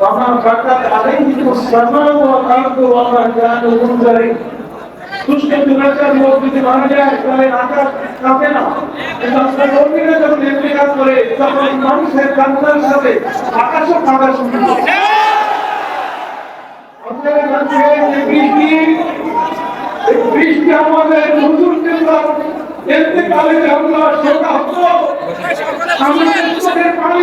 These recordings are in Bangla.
وما فقد عليهم السماء والأرض وما كانوا منذرين দুষ্কে দুরাচার লোক যদি মারা যায় তাহলে আকাশ কাঁপে না কিন্তু আজকে কর্মীরা যখন এমনি কাজ করে তখন মানুষের কান্নার সাথে আকাশও কাঁদা শুরু করে আপনারা জানছেন যে বৃষ্টি এই বৃষ্টি আমাদের হুজুর কেবলার ইন্তেকালে যে আমরা সেটা হতো আমাদের চোখের পানি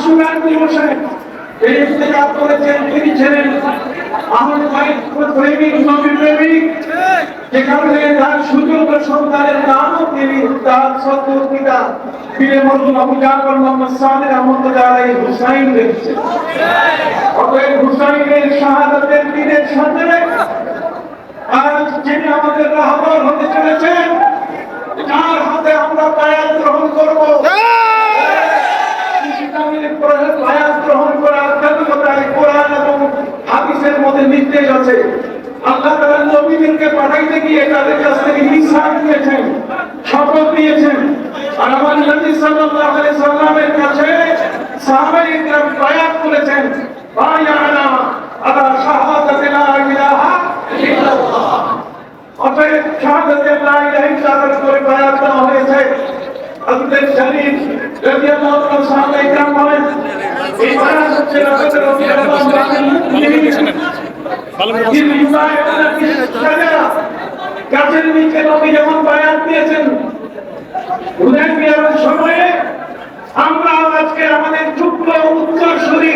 আশুরা দিবসে এই ইন্তেকাল করেছেন, তিনি ছিলেন আমার ভাই, প্রেমিক নবী প্রেমিক যে তার সুযোগ্য সন্তানের নামও তিনি তার সত্য পিতা পীরে আবু জাফর মোহাম্মদ সাদের আহমদুল্লাহ আলাই হুসাইন রেখেছেন অতএব হুসাইনের শাহাদাতের দিনের সাথে আজ যিনি আমাদের রাহবর হতে চলেছেন যার হাতে আমরা বায়াত হাদিসের মধ্যে নির্দেশ আছে। আল্লাহ তাআলা নবীদেরকে পাঠাইতে গিয়ে তাদের কাছ থেকে মিসাক নিয়েছেন শপথ নিয়েছেন আর আমার নবী সাল্লাল্লাহু আলাইহি সাল্লামের কাছে সাহাবায়ে কিরাম বায়াত করেছেন বায়ানা আলা শাহাদাতি লা ইলাহা ইল্লাল্লাহ। অতএব শাহাদাতে লা ইলাহা ইল্লাল্লাহ করে বায়াত দেওয়া হয়েছে। আব্দুল শরীফ রাদিয়াল্লাহু তাআলা সাহাবা ইকরাম বলেন, এই বায়াত হচ্ছে রাসূল রাদিয়াল্লাহু গাছের নিচে নবী যেমন বায়াত দিয়েছেন হুদায়বিয়ার সময়ে আমরা আজকে আমাদের যুগ্ম উত্তরসূরি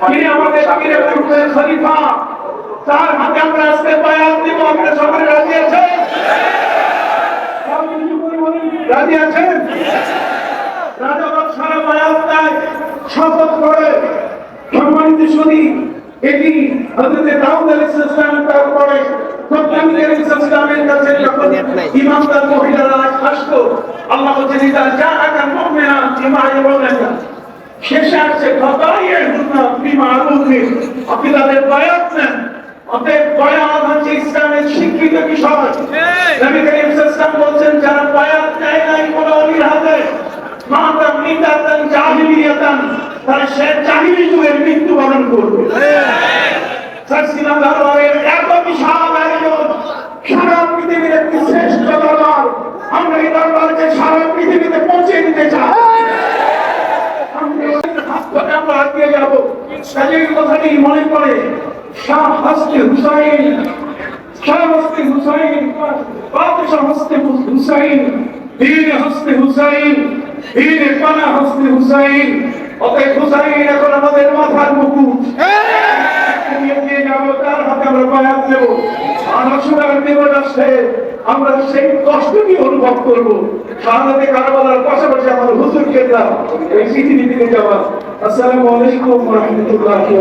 তিনি আমাদের পীরের পূর্বের খলিফা, তার হাতে আমরা আজকে বায়াত দিব। আমরা সবাই রাজি আছেন? রাজি আছেন? রাজা বাদশাহ বায়াত দেয়, শপথ করে। সম্মানিত শুনি এটি হযরত দাউদ আলাইহিস সালাম তারপরে প্রথম ইসলামের কাছে যখন ইমামদার মহিলারা আসতো আল্লাহ বলছেন ইদা জাআকা মুমিনা বিমা ইয়াবুনাকা শেষে আসছে ফাতাইয়ের হুন্না বিমা আরুফিন আপনি তাদের বায়াত নেন। অতএব বায়াত হচ্ছে ইসলামের স্বীকৃত বিষয়। নবী করিম বলছেন যারা বায়াত নেয় নাই কোনো অলির হাতে মাতা মিতাতান জাহিলিয়াতান তারা সে জাহিলি যুগের মৃত্যুবরণ করবে। সার্সিনা দরবারের এত বিশাল আয়োজন সারা পৃথিবীর একটি শ্রেষ্ঠ দরবার, আমরা এই দরবারকে সারা পৃথিবীতে পৌঁছে দিতে চাই। আমরা ধরে যাব। মনে পড়ে। শাহ হস্তে হুসাইন, শাহ হস্তে হুসাইন, বাদশাহ হস্তে হুসাইন বীর হুসাইন বীর পানা হস্তে হুসাইন। অতএব হুসাইন এখন আমাদের মাথার মুকুট। নিয়ে নিয়ে যাব তার হাতে আমরা বায়াত দেব। আর আসলে দিবস আসছে আমরা সেই কষ্টটি অনুভব করব। শাহাদাতে কারবালার পাশাপাশি আমার হুজুরকে দাও এই চিঠি দিতে যাওয়া আসসালামু রাহমাতুল্লাহি